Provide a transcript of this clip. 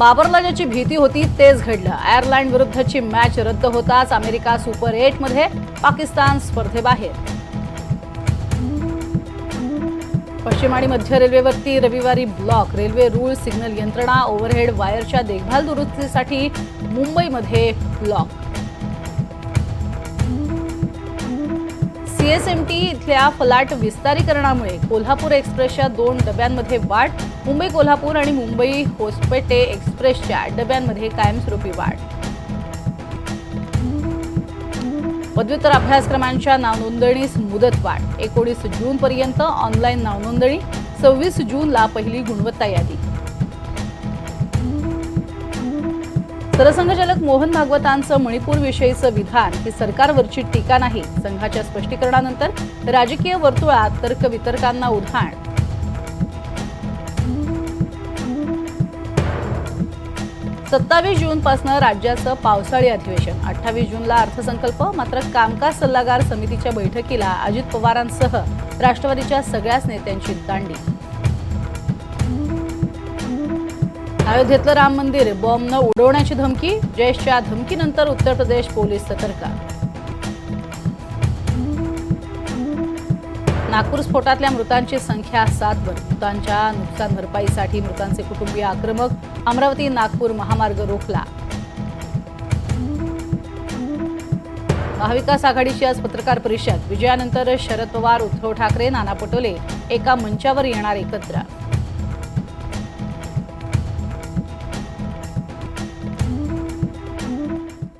बाबरला ज्याची भीती होती तेच घडलं. आयर्लंड विरुद्धची मॅच रद्द होताच अमेरिका सुपर एटमध्ये पाकिस्तान स्पर्धेबाहेर. पश्चिम आणि मध्य रेल्वेवरती रविवारी ब्लॉक रेल्वे रूळ सिग्नल यंत्रणा ओव्हरहेड वायरच्या देखभाल दुरुस्तीसाठी मुंबईमध्ये ब्लॉक. सीएसएमटी इथल्या फलाट विस्तारीकरणामुळे कोल्हापूर एक्सप्रेसच्या दोन डब्यांमध्ये वाढ मुंबई कोल्हापूर आणि मुंबई होसपेटे एक्सप्रेसच्या डब्यांमध्ये कायमस्वरूपी वाढ. पदव्युत्तर अभ्यासक्रमांच्या नावनोंदणीस मुदतवाढ एकोणीस जूनपर्यंत ऑनलाईन नावनोंदणी सव्वीस जूनला पहिली गुणवत्ता यादी. सरसंघचालक मोहन भागवतांचं मणिपूर विषयीचं विधान ही सरकारवरची टीका नाही. संघाच्या स्पष्टीकरणानंतर राजकीय वर्तुळात तर्कवितर्कांना उधाण. सत्तावीस जूनपासून राज्याचं पावसाळी अधिवेशन. अठ्ठावीस जूनला अर्थसंकल्प मात्र कामकाज सल्लागार समितीच्या बैठकीला अजित पवारांसह राष्ट्रवादीच्या सगळ्याच नेत्यांची दांडी. अयोध्येतलं राम मंदिर. बॉम्बनं उडवण्याची धमकी जयशच्या धमकीनंतर उत्तर प्रदेश पोलीस सतर्क. नागपूर स्फोटातल्या मृतांची संख्या सातवर मृतांच्या नुकसान भरपाईसाठी मृतांचे कुटुंबीय आक्रमक अमरावती नागपूर महामार्ग रोखला. महाविकास आघाडीची आज पत्रकार परिषद. विजयानंतर शरद पवार उद्धव ठाकरे नाना पटोले एका मंचावर येणार एकत्र.